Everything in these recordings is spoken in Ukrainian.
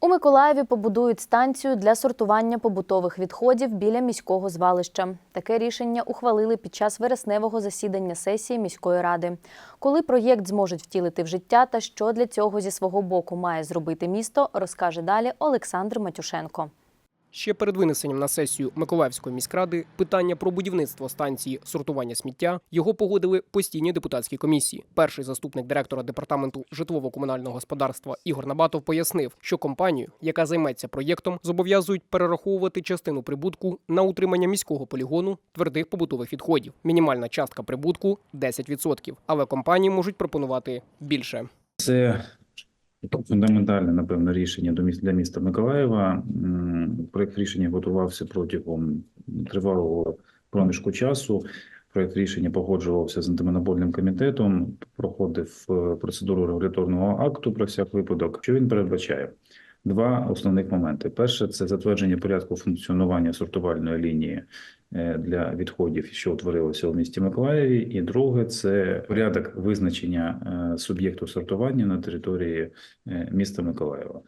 У Миколаєві побудують станцію для сортування побутових відходів біля міського звалища. Таке рішення ухвалили під час вересневого засідання сесії міської ради. Коли проєкт зможуть втілити в життя та що для цього зі свого боку має зробити місто, розкаже далі Олександр Матюшенко. Ще перед винесенням на сесію Миколаївської міськради питання про будівництво станції сортування сміття його погодили постійні депутатські комісії. Перший заступник директора департаменту житлово-комунального господарства Ігор Набатов пояснив, що компанію, яка займеться проєктом, зобов'язують перераховувати частину прибутку на утримання міського полігону твердих побутових відходів. Мінімальна частка прибутку 10%, але компанії можуть пропонувати більше. Це фундаментальне, напевно, рішення до для міста Миколаєва. Проект рішення готувався протягом тривалого проміжку часу. Проект рішення погоджувався з антимонопольним комітетом, проходив е, процедуру регуляторного акту про всяк випадок. Що він передбачає? Два основних моменти: перше це затвердження порядку функціонування сортувальної лінії е, для відходів, що утворилося у місті Миколаєві, і друге це порядок визначення е, суб'єкту сортування на території міста Миколаєва.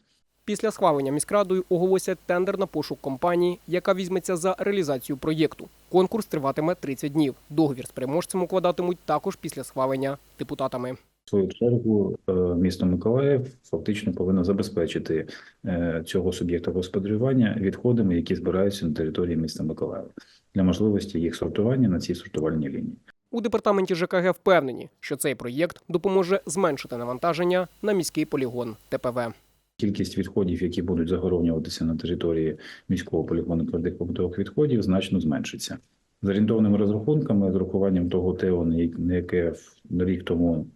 Після схвалення міськрадою оголосять тендер на пошук компанії, яка візьметься за реалізацію проєкту. Конкурс триватиме 30 днів. Договір з переможцем укладатимуть також після схвалення депутатами. В свою чергу е, місто Миколаїв фактично повинно забезпечити е, цього суб'єкта господарювання відходами, які збираються на території міста Миколаєва для можливості їх сортування на цій сортувальній лінії. У департаменті ЖКГ впевнені, що цей проєкт допоможе зменшити навантаження на міський полігон ТПВ. Кількість відходів, які будуть загоронюватися на території міського полігону твердих побутових відходів, значно зменшиться. З орієнтовними розрахунками, з урахуванням того на яке рік тому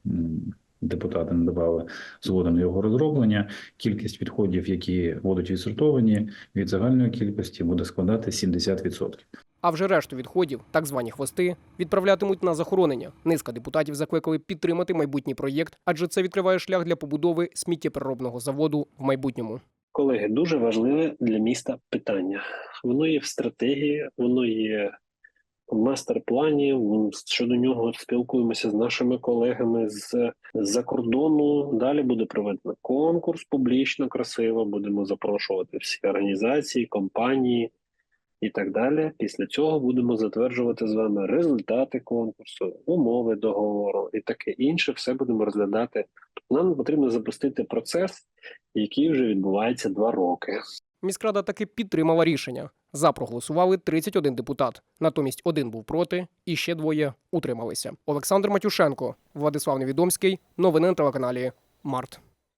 депутати надавали згоду на його розроблення, кількість відходів, які будуть відсортовані від загальної кількості, буде складати 70%. А вже решту відходів, так звані хвости, відправлятимуть на захоронення. Низка депутатів закликали підтримати майбутній проєкт, адже це відкриває шлях для побудови сміттєпереробного заводу в майбутньому. Колеги, дуже важливе для міста питання. Воно є в стратегії, воно є в мастер-плані. Щодо нього спілкуємося з нашими колегами з-за кордону. Далі буде проведено конкурс публічно, красиво. Будемо запрошувати всі організації, компанії і так далі. Після цього будемо затверджувати з вами результати конкурсу, умови договору і таке інше. Все будемо розглядати. Нам потрібно запустити процес, який вже відбувається два роки. Міськрада таки підтримала рішення. За проголосували 31 депутат. Натомість один був проти, і ще двоє утрималися. Олександр Матюшенко, Владислав Невідомський. Новини на телеканалі Март.